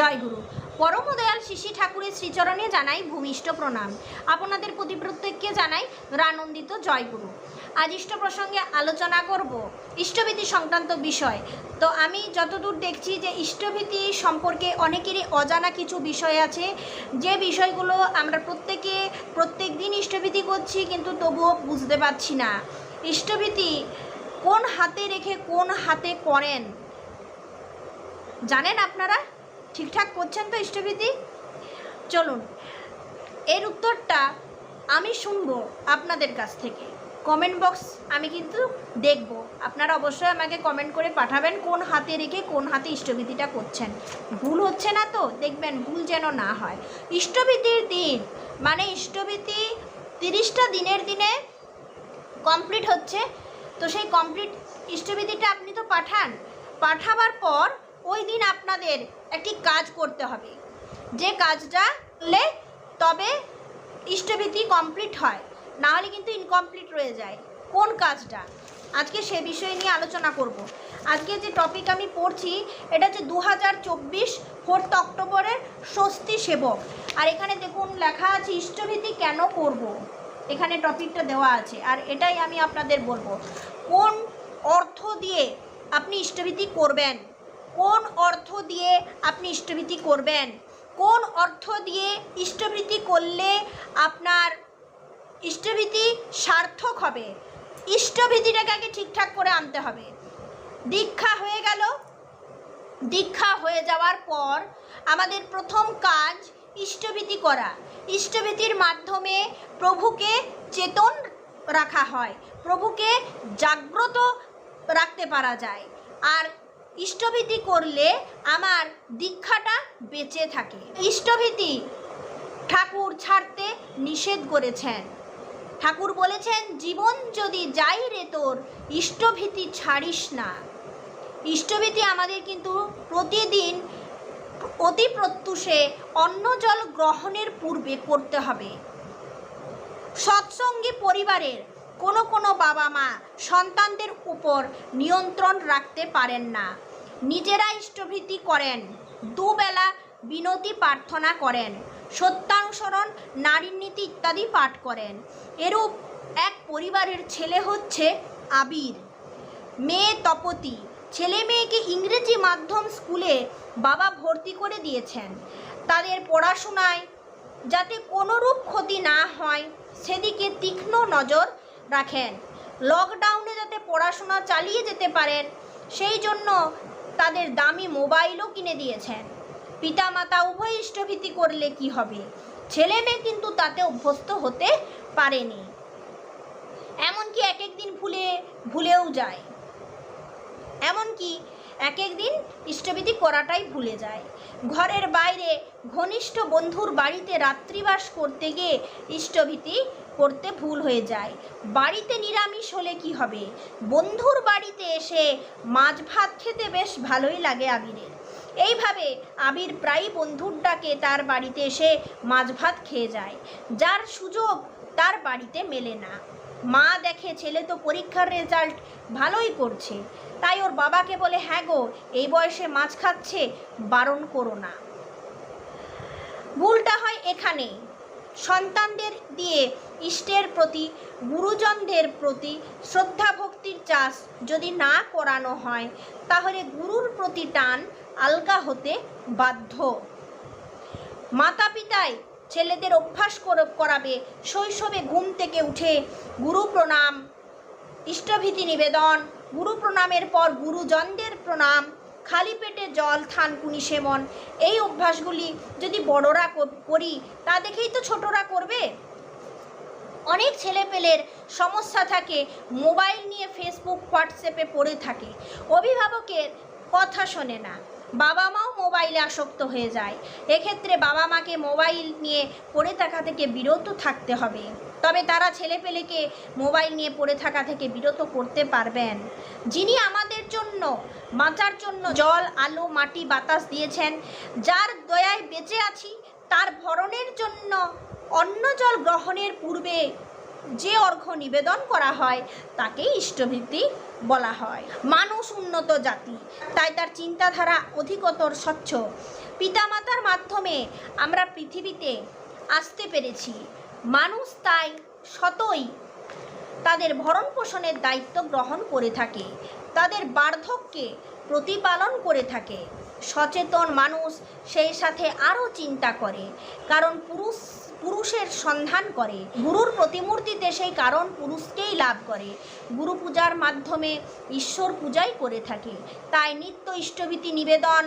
জয়গুরু। পরমদয়াল শিশি ঠাকুরের শ্রীচরণে জানাই ভূমিষ্ঠ প্রণাম। আপনাদের প্রতি প্রত্যেককে জানাই রানন্দিত জয়গুরু। আজ ইষ্ট প্রসঙ্গে আলোচনা করব ইষ্টভীতি সংক্রান্ত বিষয়। তো আমি যতদূর দেখছি যে ইষ্টভীতি সম্পর্কে অনেকেরই অজানা কিছু বিষয় আছে। যে বিষয়গুলো আমরা প্রত্যেকে প্রত্যেক দিন ইষ্টভীতি করছি কিন্তু তবুও বুঝতে পারছি না। ইষ্টভীতি কোন হাতে রেখে কোন হাতে করেন? জানেন আপনারা? ঠিকঠাক করছেন তো ইষ্টভীতি? চলুন, এর উত্তরটা আমি শুনব আপনাদের কাছ থেকে। কমেন্ট বক্স আমি কিন্তু দেখব। আপনারা অবশ্যই আমাকে কমেন্ট করে পাঠাবেন কোন হাতে রেখে কোন হাতে ইষ্টভীতিটা করছেন। ভুল হচ্ছে না তো? দেখবেন ভুল যেন না হয়। ইষ্টভীতির দিন মানে ইষ্টভীতি তিরিশটা দিনের দিনে কমপ্লিট হচ্ছে। তো সেই কমপ্লিট ইষ্টবিধিটা আপনি তো পাঠান। পাঠাবার পর ওই দিন আপনাদের একটি কাজ করতে হবে। যে কাজটা করলে তবে ইষ্টবিধি কমপ্লিট হয় না হলে কিন্তু ইনকমপ্লিট রয়ে যায়। কোন কাজটা? আজকে সে বিষয় নিয়ে আলোচনা করব। আজকে যে টপিক আমি পড়ছি, এটা হচ্ছে দু হাজার চব্বিশ ফোর্থ অক্টোবরের স্বস্তি সেবক। আর এখানে দেখুন, লেখা আছে ইষ্টভীতি কেন করব। এখানে টপিকটা দেওয়া আছে। আর এটাই আমি আপনাদের বলব। কোন অর্থ দিয়ে আপনি ইষ্টভীতি করবেন? কোন অর্থ দিয়ে আপনি ইষ্টভীতি করবেন? কোন অর্থ দিয়ে ইষ্টভীতি করলে আপনার ইষ্টভীতি সার্থক হবে? ইষ্টভীতিটাকে আগে ঠিকঠাক করে আনতে হবে? দীক্ষা হয়ে গেল। দীক্ষা হয়ে যাওয়ার পর আমাদের প্রথম কাজ ইষ্টভীতি করা। ইষ্টভীতির মাধ্যমে প্রভুকে চেতন রাখা হয়। প্রভুকে জাগ্রত রাখতে পারা যায়। আর ইষ্টভীতি করলে আমার দীক্ষাটা বেঁচে থাকে। ইষ্টভীতি ঠাকুর ছাড়তে নিষেধ করেছেন। ঠাকুর বলেছেন, জীবন যদি যাই রে তোর, ইষ্টভীতি ছাড়িস না। ইষ্টভীতি আমাদের কিন্তু প্রতিদিন অতি প্রত্যুষে অন্ন জল গ্রহণের পূর্বে করতে হবে। সৎসঙ্গী পরিবারের কোনো কোনো বাবা মা সন্তানদের উপর নিয়ন্ত্রণ রাখতে পারেন না। নিজেরা ইষ্টভীতি করেন। দুবেলা বিনতি প্রার্থনা করেন। সত্যানুসরণ, নারীর নীতি ইত্যাদি পাঠ করেন। এরূপ এক পরিবারের ছেলে হচ্ছে আবির। মেয়ে তপতি। ছেলে মেয়েকে ইংরেজি মাধ্যম স্কুলে বাবা ভর্তি করে দিয়েছেন। তাদের পড়াশোনায় যাতে কোনোরূপ ক্ষতি না হয়, সেদিকে তীক্ষ্ণ নজর রাখেন। লকডাউনে যাতে পড়াশোনা চালিয়ে যেতে পারেন, সেই জন্য তাদের দামি মোবাইলও কিনে দিয়েছেন। পিতামাতা উভয় ইষ্টভীতি করলে কি হবে? ছেলে মেয়ে কিন্তু তাতে অভ্যস্ত হতে পারেনি। এমনকি এক এক দিন ভুলে, ভুলেও যায়। এমনকি এক এক দিন ইষ্টবিধি করাটাই ভুলে যায়। ঘরের বাইরে ঘনিষ্ঠ বন্ধুর বাড়িতে রাত্রিবাস করতে গিয়ে ইষ্টভীতি করতে ভুল হয়ে যায়। বাড়িতে নিরামিষ হলে কি হবে? বন্ধুর বাড়িতে এসে মাছ ভাত খেতে বেশ ভালোই লাগে আবিরের। এইভাবে আবির প্রায় বন্ধুর ডাকে তার বাড়িতে এসে মাছ ভাত খেয়ে যায়। যার সুযোগ তার বাড়িতে মেলে না। মা দেখে ছেলে তো পরীক্ষার রেজাল্ট ভালোই করছে। তাই ওর বাবাকে বলে হ্যাঁ গো, এই বয়সে মাছ খাচ্ছে, বারণ করো না। ভুলটা হয় এখানে সন্তানদের দিয়ে ইষ্টের প্রতি, গুরুজনদের প্রতি শ্রদ্ধা ভক্তির চাষ যদি না করানো হয়, তাহলে গুরুর প্রতি টান আলগা হতে বাধ্য। মাতা পিতায় ছেলেদের অভ্যাস করাবে, শৈশবে ঘুম থেকে উঠে গুরু প্রণাম ইষ্টভীতি নিবেদন গুরু প্রণামের পর গুরুজনদের প্রণাম, খালি পেটে জল থানকুনি সেবন, এই অভ্যাসগুলি যদি বড়রা করি, তা দেখেই তো ছোটরা করবে। অনেক ছেলেপেলের সমস্যা থাকে, মোবাইল নিয়ে ফেসবুক হোয়াটসঅ্যাপে পড়ে থাকে। অভিভাবকের কথা শোনে না। বাবা মাও মোবাইলে আসক্ত হয়ে যায়। এক্ষেত্রে বাবা মাকে মোবাইল নিয়ে পড়ে থাকা থেকে বিরত থাকতে হবে। তবে তারা ছেলেপেলেকে মোবাইল নিয়ে পড়ে থাকা থেকে বিরত করতে পারবেন। যিনি আমাদের জন্য, বাঁচার জন্য জল, আলো, মাটি, বাতাস দিয়েছেন, যার দয়ায় বেঁচে আছি, তার ভরণের জন্য অন্ন জল গ্রহণের পূর্বে যে অর্ঘ্য নিবেদন করা হয় তাকেই ইষ্টভীতি বলা হয়। মানুষ উন্নত জাতি, তাই তার চিন্তাধারা অধিকতর স্বচ্ছ। পিতামাতার মাধ্যমে আমরা পৃথিবীতে আসতে পেরেছি। মানুষ তাই সতই তাদের ভরণ পোষণের দায়িত্ব গ্রহণ করে থাকে। তাদের বার্ধক্যে প্রতিপালন করে থাকে। সচেতন মানুষ সেই সাথে আরও চিন্তা করে, কারণ পুরুষ পুরুষের সন্ধান করে। গুরুর প্রতিমূর্তিতে সেই কারণ পুরুষকেই লাভ করে। গুরু পূজার মাধ্যমে ঈশ্বর পূজাই করে থাকে। তাই নিত্য ইষ্টভীতি নিবেদন,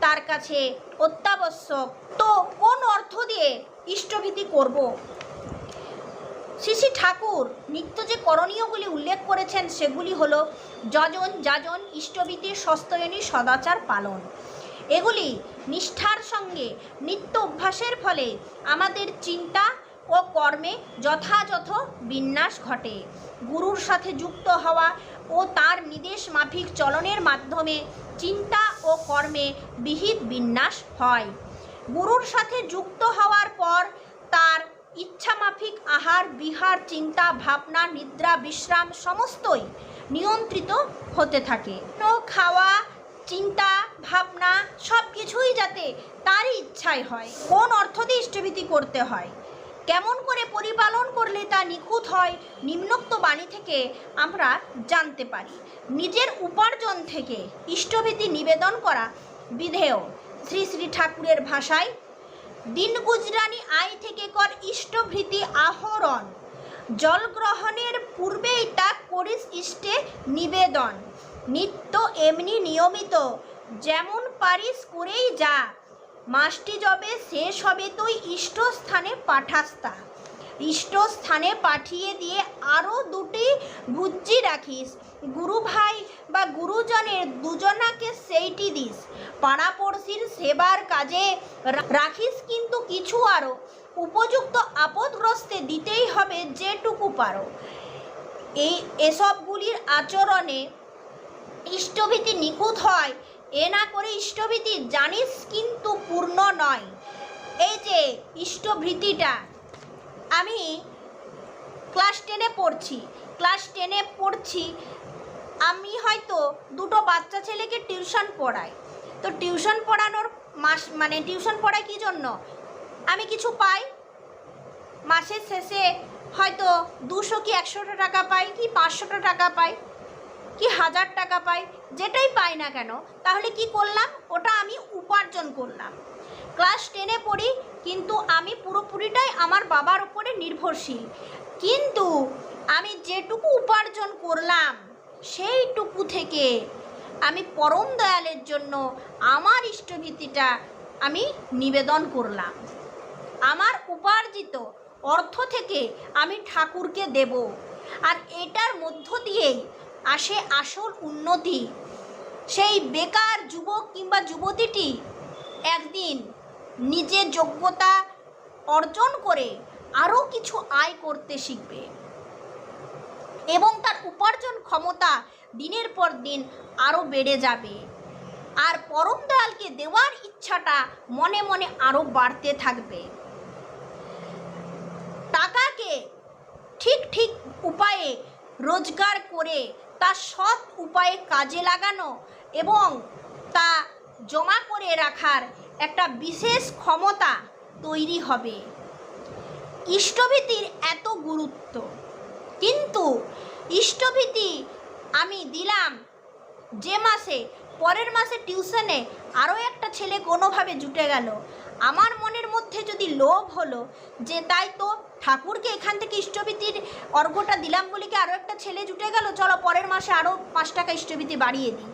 তার কাছে অত্যাবশ্যক। তো কোন অর্থ দিয়ে ইষ্টভীতি করব? শ্রী ঠাকুর নিত্য যে করণীয়গুলি উল্লেখ করেছেন, সেগুলি হল যজন যাজন ইষ্টভীতি সস্তয়নী সদাচার পালন। এগুলি নিষ্ঠার সঙ্গে নিত্য অভ্যাসের ফলে আমাদের চিন্তা ও কর্মে যথাযথ বিন্যাস ঘটে। গুরুর সাথে যুক্ত হওয়া ও তার নির্দেশ মাফিক চলনের মাধ্যমে চিন্তা ও কর্মে বিহিত বিন্যাস হয়। গুরুর সাথে যুক্ত হওয়ার পর তার ইচ্ছামাফিক আহার, বিহার, চিন্তা, ভাবনা, নিদ্রা, বিশ্রাম সমস্তই নিয়ন্ত্রিত হতে থাকে। খাওয়া চিন্তা, ভাবনা সব কিছুই যাতে তারই ইচ্ছায় হয়, কোন অর্থ দিয়ে ইষ্টভীতি করতে হয়। কেমন করে পরিপালন করলে তা নিখুঁত হয়, নিম্নোক্ত বাণী থেকে আমরা জানতে পারি। নিজের উপার্জন থেকে ইষ্টভীতি নিবেদন করা বিধেয়। শ্রী শ্রী ঠাকুরের ভাষায়, দিন গুজরানি আয় থেকে কর ইষ্টভৃতি আহরণ। জল গ্রহণের পূর্বেই তা করিস ইষ্টে নিবেদন। নিত্য এমনি নিয়মিত। যেমন পারিস করেই যা। মাসটি যবে শেষ হবে তুই ইষ্ট স্থানে পাঠাস্তা। ইষ্ট স্থানে পাঠিয়ে দিয়ে আরও দুটি ভুজ্জি রাখিস। গুরু ভাই বা গুরুজনের দুজনাকে সেইটি দিস। পাড়াপড়শির সেবার কাজে রাখিস কিন্তু কিছু আরও উপযুক্ত আপদগ্রস্তে দিতেই হবে যেটুকু পারো। এই এসবগুলির আচরণে ইষ্টভীতি নিখুঁত হয়। এ না করে ইষ্টভীতি জানিস কিন্তু পূর্ণ নয়। এই যে ইষ্টভীতিটা, আমি ক্লাস টেনে পড়ছি, ক্লাস টেনে পড়ছি, আমি হয়তো দুটো বাচ্চা ছেলেকে টিউশন পড়াই। তো টিউশন পড়ানোর মাস মানে টিউশন পড়াই কী জন্য? আমি কিছু পাই? মাসের শেষে হয়তো দুশো কি একশোটা টাকা পাই কি পাঁচশোটা টাকা পাই? কি হাজার টাকা পাই? যেটাই পাই না কেন, তাহলে কি করলাম? ওটা আমি উপার্জন করলাম। ক্লাস টেনে পড়ি, কিন্তু আমি পুরোপুরিটাই আমার বাবার উপরে নির্ভরশীল। কিন্তু আমি যেটুকু উপার্জন করলাম, সেইটুকু থেকে আমি পরম দয়ালের জন্য আমার ইষ্টভীতিটা আমি নিবেদন করলাম। আমার উপার্জিত অর্থ থেকে আমি ঠাকুরকে দেব। আর এটার মধ্য দিয়েই আসে আসল উন্নতি। সেই বেকার যুবক কিংবা যুবতীটি একদিন নিজের যোগ্যতা অর্জন করে আরও কিছু আয় করতে শিখবে এবং তার উপার্জন ক্ষমতা দিনের পর দিন আরও বেড়ে যাবে। আর পরম দয়ালকে দেওয়ার ইচ্ছাটা মনে মনে আরও বাড়তে থাকবে। টাকাকে ঠিক ঠিক উপায়ে রোজগার করে তা সৎ উপায়ে কাজে লাগানো এবং তা জমা করে রাখার একটা বিশেষ ক্ষমতা তৈরি হবে। ইষ্টভীতির এত গুরুত্ব। কিন্তু ইষ্টভীতি আমি দিলাম যে মাসে, পরের মাসে টিউশনে আরও একটা ছেলে কোনোভাবে জুটে গেল। আমার মনের মধ্যে যদি লোভ হলো, যে তাই তো ঠাকুরকে এখান থেকে ইষ্টভীতির অর্ঘটা দিলাম বলে কি আরও একটা ছেলে জুটে গেল? চলো পরের মাসে আরও পাঁচ টাকা ইষ্টভীতি বাড়িয়ে দিই।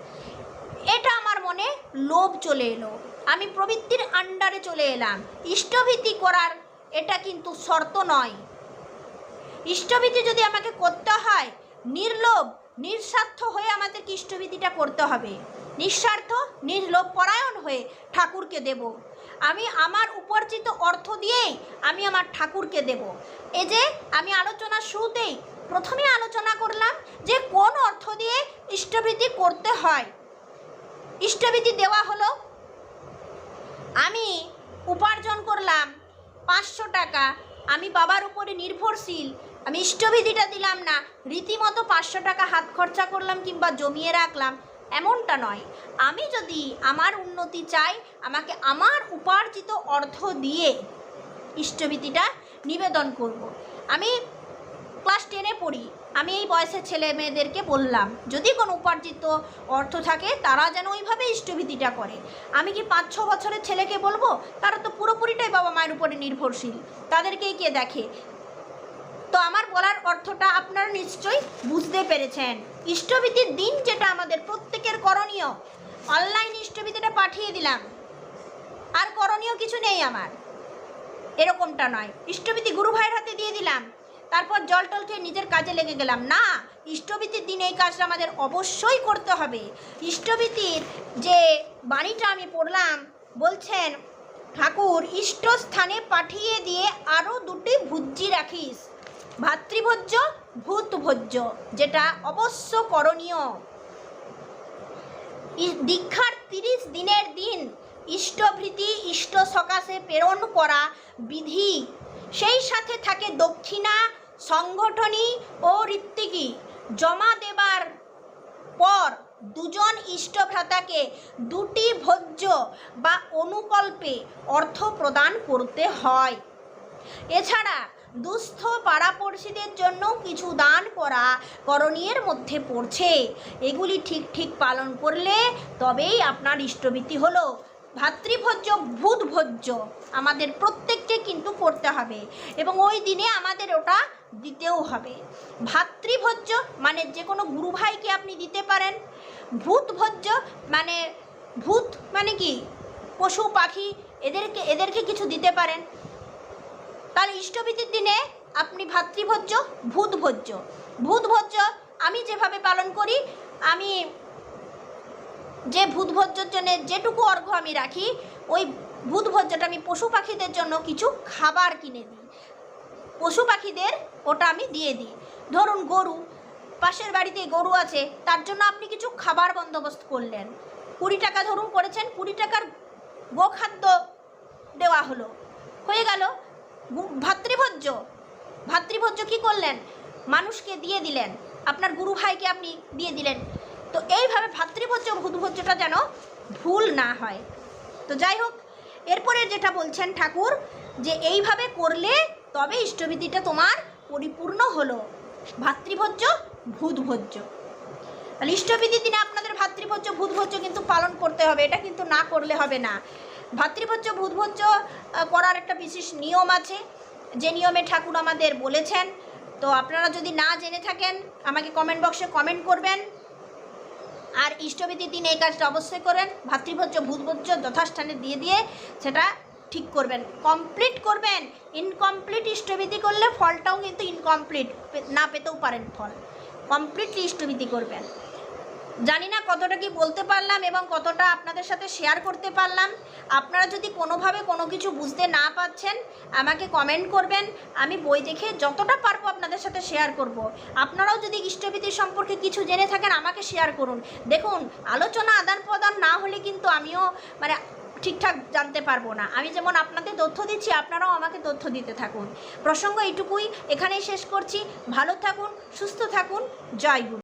এটা আমার মনে লোভ চলে এলো। আমি প্রবৃত্তির আন্ডারে চলে এলাম। ইষ্টভীতি করার এটা কিন্তু শর্ত নয়। ইষ্টভীতি যদি আমাকে করতে হয়, নির্লোভ, নিঃস্বার্থ হয়ে আমাদের ইষ্টভীতিটা করতে হবে। নিঃস্বার্থ, নির্লোভ পরায়ণ হয়ে ঠাকুরকে দেব। আমি আমার উপার্জিত অর্থ দিয়েই আমি আমার ঠাকুরকে দেব। এই যে আমি আলোচনার শুরুতেই প্রথমে আলোচনা করলাম যে কোন অর্থ দিয়ে ইষ্টভীতি করতে হয়। ইষ্টভীতি দেওয়া হলো, আমি উপার্জন করলাম পাঁচশো টাকা, আমি বাবার উপরে নির্ভরশীল, আমি ইষ্টবিধিটা দিলাম না, রীতিমতো পাঁচশো টাকা হাত খরচা করলাম কিংবা জমিয়ে রাখলাম এমনটা নয়। আমি যদি আমার উন্নতি চাই, আমাকে আমার উপার্জিত অর্থ দিয়ে ইষ্টভীতিটা নিবেদন করব। আমি ক্লাস টেনে পড়ি। আমি এই বয়সের ছেলে মেয়েদেরকে বললাম, যদি কোনো উপার্জিত অর্থ থাকে, তারা যেন ওইভাবে ইষ্টভীতিটা করে। আমি কি পাঁচ, ছ বছরের ছেলেকে বলব? তারা তো পুরোপুরিটাই বাবা মায়ের উপরে নির্ভরশীল। তাদেরকেই কে দেখে? তো আমার বলার অর্থটা আপনারা নিশ্চয়ই বুঝতে পেরেছেন। ইষ্টভীতির দিন যেটা আমাদের প্রত্যেকের করণীয়। অনলাইন ইষ্টভীতিটা পাঠিয়ে দিলাম। আর করণীয় কিছু নেই আমার। এরকমটা নয়। ইষ্টভীতি গুরু ভাইয়ের হাতে দিয়ে দিলাম। তারপর জল টল খেয়ে নিজের কাজে লেগে গেলাম। না, ইষ্টভীতির দিন এই কাজটা আমাদের অবশ্যই করতে হবে। ইষ্টভীতির যে বাণীটা আমি পড়লাম, বলছেন, ঠাকুর, ইষ্ট স্থানে পাঠিয়ে দিয়ে আরও দুটি ভুজ্জি রাখিস। ভাতৃভোজ্য, ভূতভোজ্য, যেটা অবশ্য করণীয়। দীক্ষার তিরিশ দিনের দিন ইষ্টভৃতি ইষ্ট সকাশে প্রেরণ করা বিধি। সেই সাথে থাকে দক্ষিণা সংগঠনী ও ঋত্বিকী। জমা দেবার পর দুজন ইষ্টভ্রাতাকে দুটি ভোজ্য বা অনুকল্পে অর্থ প্রদান করতে হয়। এছাড়া দুস্থ পাড়াপড়শিদের জন্য কিছু দান করা করণীয়ের মধ্যে পড়ছে। এগুলি ঠিক ঠিক পালন করলে তবেই আপনার ইষ্টভীতি হলো। ভাতৃভোজ্য ভূত ভোজ্য আমাদের প্রত্যেককে কিন্তু করতে হবে এবং ওই দিনে আমাদের ওটা দিতেও হবে। ভাতৃভোজ্য মানে যে কোনো গুরু ভাইকে আপনি দিতে পারেন। ভূত ভোজ্য মানে ভূত মানে কি? পশু, পাখি, এদেরকে এদেরকে কিছু দিতে পারেন। তাহলে ইষ্টভীতির দিনে আপনি ভাতৃভোজ্য, ভূতভোজ্য। ভূতভোজ্য আমি যেভাবে পালন করি, আমি যে ভূতভোজ্যর জন্য যেটুকু অর্ঘ্য আমি রাখি, ওই ভূতভোজ্যটা আমি পশু পাখিদের জন্য কিছু খাবার কিনে দিই। পশু পাখিদের ওটা আমি দিয়ে দিই। ধরুন গরু, পাশের বাড়িতে গরু আছে, তার জন্য আপনি কিছু খাবার বন্দোবস্ত করলেন। কুড়ি টাকা ধরুন করেছেন, কুড়ি টাকার গোখাদ্য দেওয়া হলো। হয়ে গেল ভাতৃভোজ্য। ভাতৃভোজ্য কি করলেন? মানুষকে দিয়ে দিলেন। আপনার গুরু ভাইকে আপনি দিয়ে দিলেন। তো এইভাবে ভাতৃভোজ্য, ভূতভোজ্যটা যেন ভুল না হয়। তো যাই হোক, এরপরে যেটা বলছেন ঠাকুর, যে এইভাবে করলে তবে ইষ্টভীতিটা তোমার পরিপূর্ণ হলো। ভাতৃভোজ্য, ভূতভোজ্য। তাহলে ইষ্টবিধির দিনে আপনাদের ভাতৃভোজ্য, ভূতভোজ্য কিন্তু পালন করতে হবে। এটা কিন্তু না করলে হবে না। ভাতৃভোজ্য, ভূতভোজ্য করার একটা বিশেষ নিয়ম আছে। যে নিয়মে ঠাকুর আমাদের বলেছেন। তো আপনারা যদি না জেনে থাকেন, আমাকে কমেন্ট বক্সে কমেন্ট করবেন। আর ইষ্টবিধির দিন এই কাজটা অবশ্যই করবেন ভাতৃভোজ্য, ভূতভোজ্য যথাস্থানে দিয়ে দিয়ে সেটা ঠিক করবেন। কমপ্লিট করবেন। ইনকমপ্লিট ইষ্টবিধি করলে ফলটাও কিন্তু ইনকমপ্লিট না পেতেও পারেন ফল। কমপ্লিটলি ইষ্টবিধি করবেন। জানি না কতটা কি বলতে পারলাম এবং কতটা আপনাদের সাথে শেয়ার করতে পারলাম। আপনারা যদি কোনোভাবে কোনো কিছু বুঝতে না পাচ্ছেন আমাকে কমেন্ট করবেন। আমি বই দেখে যতটা পারব আপনাদের সাথে শেয়ার করব। আপনারাও যদি ইষ্টবিধি সম্পর্কে কিছু জেনে থাকেন, আমাকে শেয়ার করুন। দেখুন, আলোচনা আদান প্রদান না হলে কিন্তু আমিও মানে ঠিকঠাক জানতে পারব না। আমি যেমন আপনাদের তথ্য দিচ্ছি, আপনারাও আমাকে তথ্য দিতে থাকুন। প্রসঙ্গ এইটুকুই। এখানেই শেষ করছি। ভালো থাকুন, সুস্থ থাকুন। জয় গুরু।